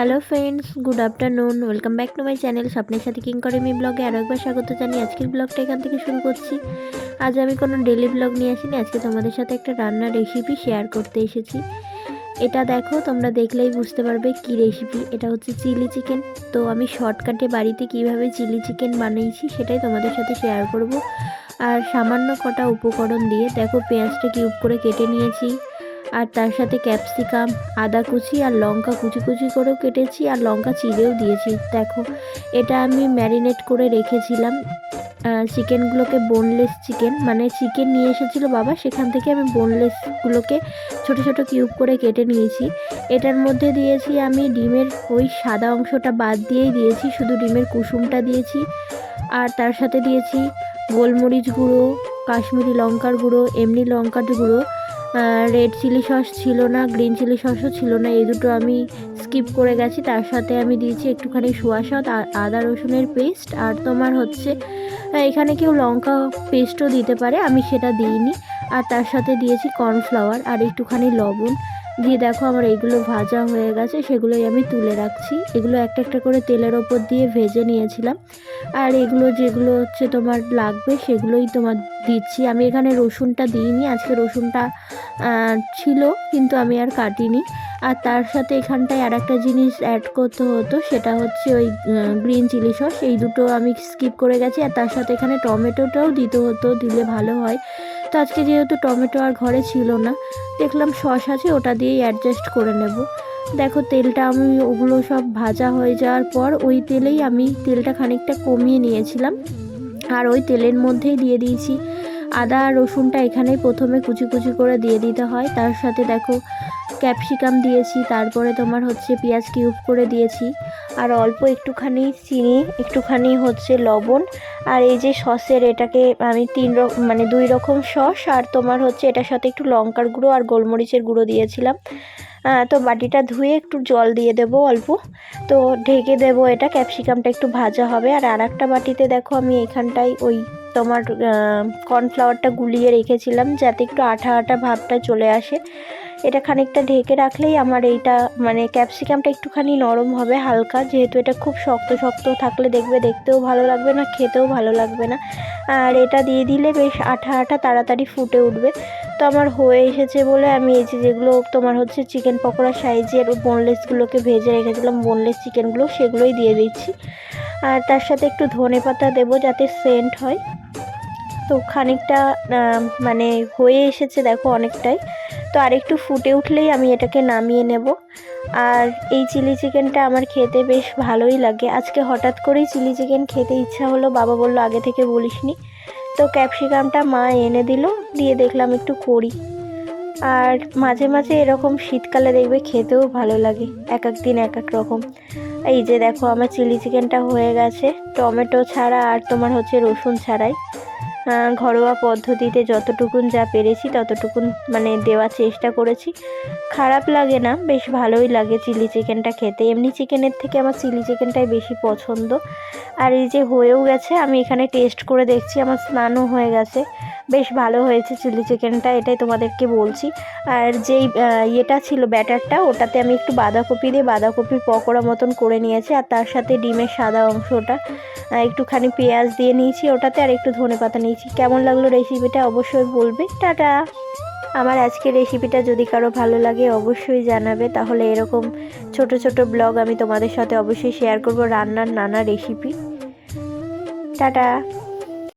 Hello friends good afternoon welcome back to my channel স্বপ্নের সাথে king করে me ব্লগে আরও একবার স্বাগত জানিয়ে আজকের ব্লগটা এখান থেকে শুরু করছি। আজ আমি কোনো ডেলি ব্লগ নিয়ে আসিনি, আজকে তোমাদের সাথে একটা রান্নার রেসিপি শেয়ার করতে এসেছি। এটা দেখো, তোমরা দেখলেই বুঝতে পারবে কি রেসিপি এটা হচ্ছে চিলি চিকেন তো আমি শর্টকাটে বাড়িতে কীভাবে চিলি চিকেন বানিয়েছি সেটাই তোমাদের সাথে শেয়ার করব। আর সামান্য কটা উপকরণ দিয়ে দেখো পেঁয়াজটা কিউব করে কেটে নিয়েছি। আর তার সাথে ক্যাপসিকাম, আদা কুচি আর লঙ্কা কুচি কুচি করেও কেটেছি আর লঙ্কা চিড়েও দিয়েছি। দেখো, এটা আমি ম্যারিনেট করে রেখেছিলাম চিকেনগুলোকে বোনলেস চিকেন মানে চিকেন নিয়ে এসেছিল বাবা, সেখান থেকে আমি বোনলেসগুলোকে ছোট ছোট কিউব করে কেটে নিয়েছি। এটার মধ্যে দিয়েছি আমি ডিমের ওই সাদা অংশটা বাদ দিয়েই দিয়েছি, শুধু ডিমের কুসুমটা দিয়েছি। আর তার সাথে দিয়েছি গোলমরিচ গুঁড়ো, কাশ্মীরি লঙ্কার গুঁড়ো, এমনি লঙ্কার গুঁড়ো রেড চিলি সস ছিল না গ্রিন চিলি সসও ছিল না, এই দুটো আমি স্কিপ করে গেছি। তার সাথে আমি দিয়েছি একটুখানি সোয়া সস আদা রসুনের পেস্ট আর তোমার হচ্ছে এখানে কেউ লঙ্কা পেস্টও দিতে পারে, আমি সেটা দিইনি। আর তার সাথে দিয়েছি কর্নফ্লাওয়ার আর একটুখানি লবণ। দিয়ে দেখো আমার এগুলো ভাজা হয়ে গেছে, সেগুলোই আমি তুলে রাখছি। এগুলো একটা একটা করে তেলের ওপর দিয়ে ভেজে নিয়েছিলাম। আর এগুলো যেগুলো হচ্ছে তোমার লাগবে, সেগুলোই তোমার দিচ্ছি। আমি এখানে রসুনটা দিইনি, আজকে রসুনটা ছিল, কিন্তু আমি আর কাটিনি। আর তার সাথে এখানটায় আর একটা জিনিস অ্যাড করতে হতো, সেটা হচ্ছে ওই গ্রিন চিলি সস এই দুটো আমি স্কিপ করে গেছি, আর তার সাথে এখানে টমেটোটাও দিতে হতো, দিলে ভালো হয়। তো আজকে যেহেতু টমেটো আর ঘরে ছিল না, দেখলাম সস আছে, ওটা দিয়েই অ্যাডজাস্ট করে নেব। দেখো তেলটা আমি, ওগুলো সব ভাজা হয়ে যাওয়ার পর ওই তেলেই আমি তেলটা খানিকটা কমিয়ে নিয়েছিলাম। আর ওই তেলের মধ্যেই দিয়ে দিয়েছি আদা রসুনটা এখানেই প্রথমে কুচি কুচি করে দিয়ে দিতে হয়। তার সাথে দেখো, ক্যাপসিকাম দিয়েছি, তারপরে তোমার হচ্ছে পেঁয়াজ কিউব করে দিয়েছি। আর অল্প একটুখানি চিনি, একটুখানি হচ্ছে লবণ। আর এই যে সসের এটাকে আমি তিন রকম মানে দুই রকম সস, আর তোমার হচ্ছে এটার সাথে একটু লঙ্কার গুঁড়ো আর গোলমরিচের গুঁড়ো দিয়েছিলাম। তো বাটিটা ধুয়ে একটু জল দিয়ে দেব অল্প। তো ঢেকে দেব এটা, ক্যাপসিকামটা একটু ভাজা হবে। আর আর একটা বাটিতে দেখো আমি এখানটায় ওই তোমার কর্নফ্লাওয়ারটা গুলিয়ে রেখেছিলাম যাতে একটু আঠা আঠা ভাবটা চলে আসে। এটা খানিকটা ঢেকে রাখলেই আমার এইটা মানে ক্যাপসিকামটা একটুখানি নরম হবে হালকা। যেহেতু এটা খুব শক্ত শক্ত থাকলে দেখবে দেখতেও ভালো লাগবে না, খেতেও ভালো লাগবে না। আর এটা দিয়ে দিলে বেশ আঠা আঠা তাড়াতাড়ি ফুটে উঠবে। তো আমার হয়ে এসেছে বলে আমি এই যে যেগুলো তোমার হচ্ছে চিকেন পকোড়া সাইজের বোনলেসগুলোকে ভেজে রেখেছিলাম বোনলেস চিকেনগুলো সেগুলোই দিয়ে দিচ্ছি। আর তার সাথে একটু ধনে পাতা দেবো যাতে সেন্ট হয়। তো খানিকটা মানে হয়ে এসেছে দেখো অনেকটাই। তো আরেকটু ফুটে উঠলেই আমি এটাকে নামিয়ে নেব। আর এই চিলি চিকেনটা আমার খেতে বেশ ভালোই লাগে। আজকে হঠাৎ করেই চিলি চিকেন খেতে ইচ্ছা হলো, বাবা বলল আগে থেকে বলিসনি। তো ক্যাপসিকামটা মা এনে দিল, দিয়ে দেখলাম একটু করি। আর মাঝে মাঝে এরকম শীতকালে দেখবে খেতেও ভালো লাগে, এক এক দিন এক এক রকম। এই যে দেখো, আমার চিলি চিকেনটা হয়ে গেছে। টমেটো ছাড়া আর তোমার হচ্ছে রসুন ছাড়াই। ঘরোয়া পদ্ধতিতে যতটুকুন যা পেরেছি ততটুকুন মানে দেওয়ার চেষ্টা করেছি। খারাপ লাগে না, বেশ ভালোই লাগে চিলি চিকেনটা খেতে। এমনি চিকেনের থেকে আমার চিলি চিকেনটাই বেশি পছন্দ। আর এই যে হয়েও গেছে, আমি এখানে টেস্ট করে দেখছি, আমার স্নানও হয়ে গেছে। বেশ ভালো হয়েছে চিলি চিকেনটা, এটাই তোমাদেরকে বলছি। আর যেই ইয়েটা ছিল ব্যাটারটা, ওটাতে আমি একটু বাঁধাকপি দিয়ে বাঁধাকপির পকোড়া মতন করে নিয়েছি, আর তার সাথে ডিমের সাদা অংশটা। একটুখানি পেঁয়াজ দিয়ে নিয়েছি ওটাতে, আর একটু ধনে পাতা নিয়েছি। কেমন লাগল রেসিপিটা অবশ্যই বলবে। টাটা! আমার আজকের রেসিপিটা যদি কারও ভালো লাগে, অবশ্যই জানাবে। তাহলে এরকম ছোট ছোট ব্লগ আমি তোমাদের সাথে অবশ্যই শেয়ার করব রান্নার নানা রেসিপি। টাটা!